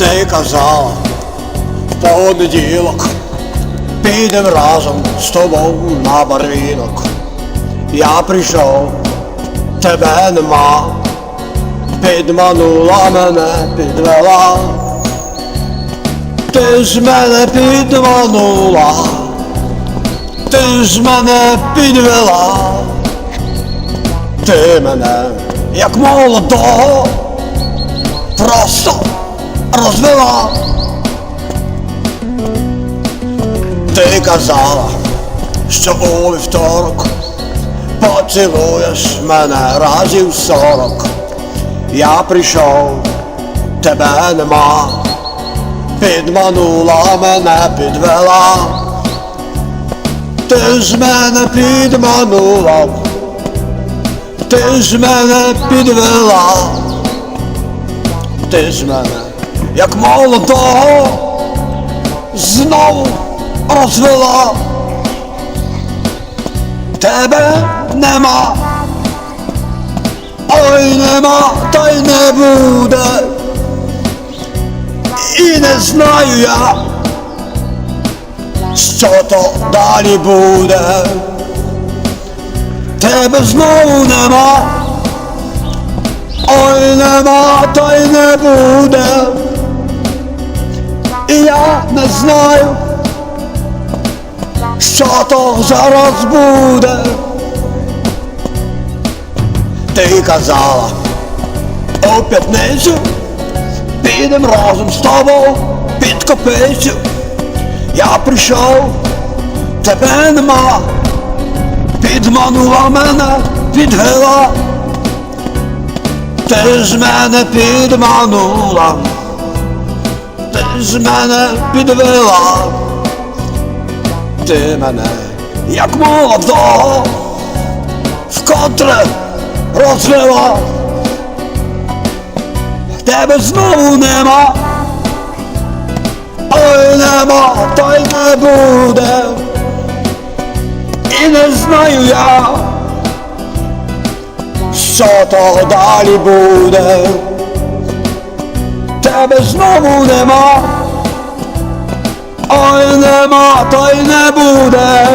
Ти казала в понеділок, підем разом з тобою на барвінок. Я прийшов, тебе нема, підманула мене, підвела. Ти ж мене підманула, ти ж мене підвела, ти мене, як молодого, просто розвела. Ти казала, що у вівторок поцілуєш мене разів сорок. Я прийшов, тебе нема, підманула мене, підвела. Ти ж мене підманула, ти ж мене підвела, ти ж мене, як молодого, знову розвела. Тебе нема, ой нема, та й не буде. І не знаю я, що то далі буде. Тебе знову нема, ой нема, та й не буде. Я не знаю, що то зараз буде. Ти казала у п'ятницю підем разом з тобою під копицю. Я прийшов, тебе нема, підманула мене, підвела. Ти ж мене підманула, ти ж мене підвела, ти мене, як молодого, вкотре розвела. Тебе знову нема, ой нема, та й не буде. І не знаю я, що то далі буде. Тебе знову нема, ой нема, та й не буде.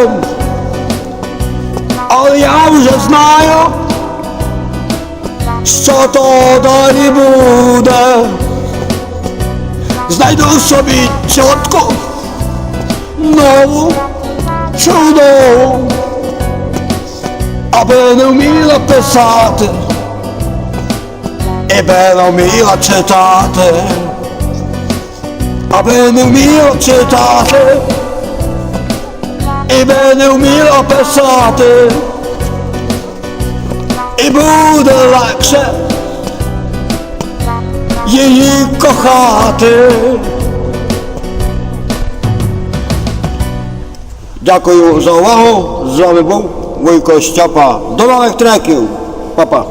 Але я вже знаю, що то далі буде. Знайду собі чітко нову чудову, аби не вміла писати, і би не вміла читати, аби не вміла читати, і би не вміла писати і буде легше її кохати. Дякую за увагу. З вами був Вуйко Стяпа. До нових треків, папа.